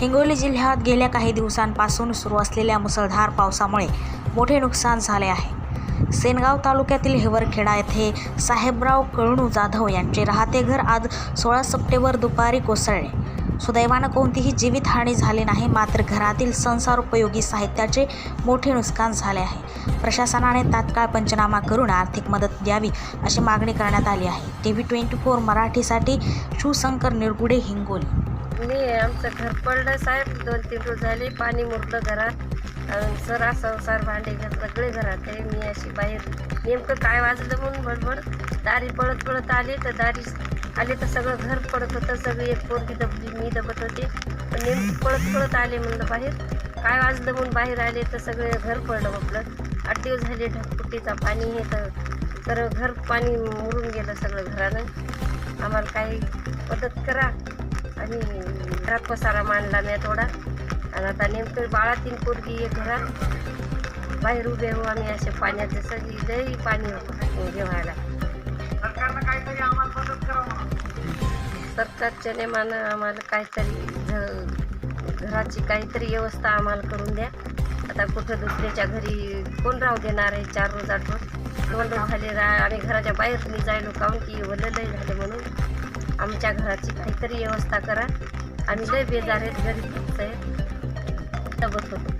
हिंगोली जिल्ह्यात गेल्या काही दिवसांपासून सुरू असलेल्या मुसळधार पावसामुळे मोठे नुकसान झाले आहे. सेनगाव तालुक्यातील हिवरखेडा येथे साहेबराव कळणू जाधव यांचे राहते घर आज सोळा सप्टेंबर दुपारी कोसळले. सुदैवानं कोणतीही जीवितहानी झाली नाही मात्र घरातील संसारोपयोगी साहित्याचे मोठे नुकसान झाले आहे. प्रशासनाने तात्काळ पंचनामा करून आर्थिक मदत द्यावी अशी मागणी करण्यात आली आहे. टी व्ही ट्वेंटी फोर मराठीसाठी शिवशंकर निरगुडे हिंगोली मी आमचं घर पडलं साहेब. दोन तीन रोज झाले पाणी मुरलं घरात. सर सरा संसार भांडे घर सगळे घरात आहे. मी अशी बाहेर नेमकं काय वाजलं म्हणून बडबड दारी पळत पळत आली तर दारी आले तर सगळं घर पडत होतं. सगळी एक पोरगी दबली मी दबत होते. पण नेमकं पळत पळत आले म्हणलं बाहेर. काय वाजलं म्हणून बाहेर आले तर सगळे घर पडलं म्हटलं. आठ दिवस झाले ढगफुटीचा पाणी हे तर तर घर पाणी मुरून गेलं सगळं घरानं. आम्हाला काही मदत करा. आणि घरात पसारा मांडला मी थोडा. आणि आता नेमकं बाळा तीन पोरगी एक घरात. बाहेर उभे हो आम्ही असे पाण्याचे सगळी लई पाणी होतं जेवायला. सरकारच्या नेमानं आम्हाला काहीतरी घराची काहीतरी व्यवस्था आम्हाला करून द्या. आता कुठं दुसऱ्याच्या घरी कोण राहू देणार आहे चार रोज आठ रोज? दोन रोज झाले रा आम्ही घराच्या बाहेर मी जायलो काहून की ओलं लय झालं म्हणून. आमच्या घराची काहीतरी व्यवस्था करा. आम्ही लय बेजार आहेत गरीब आहेत. दबत होतो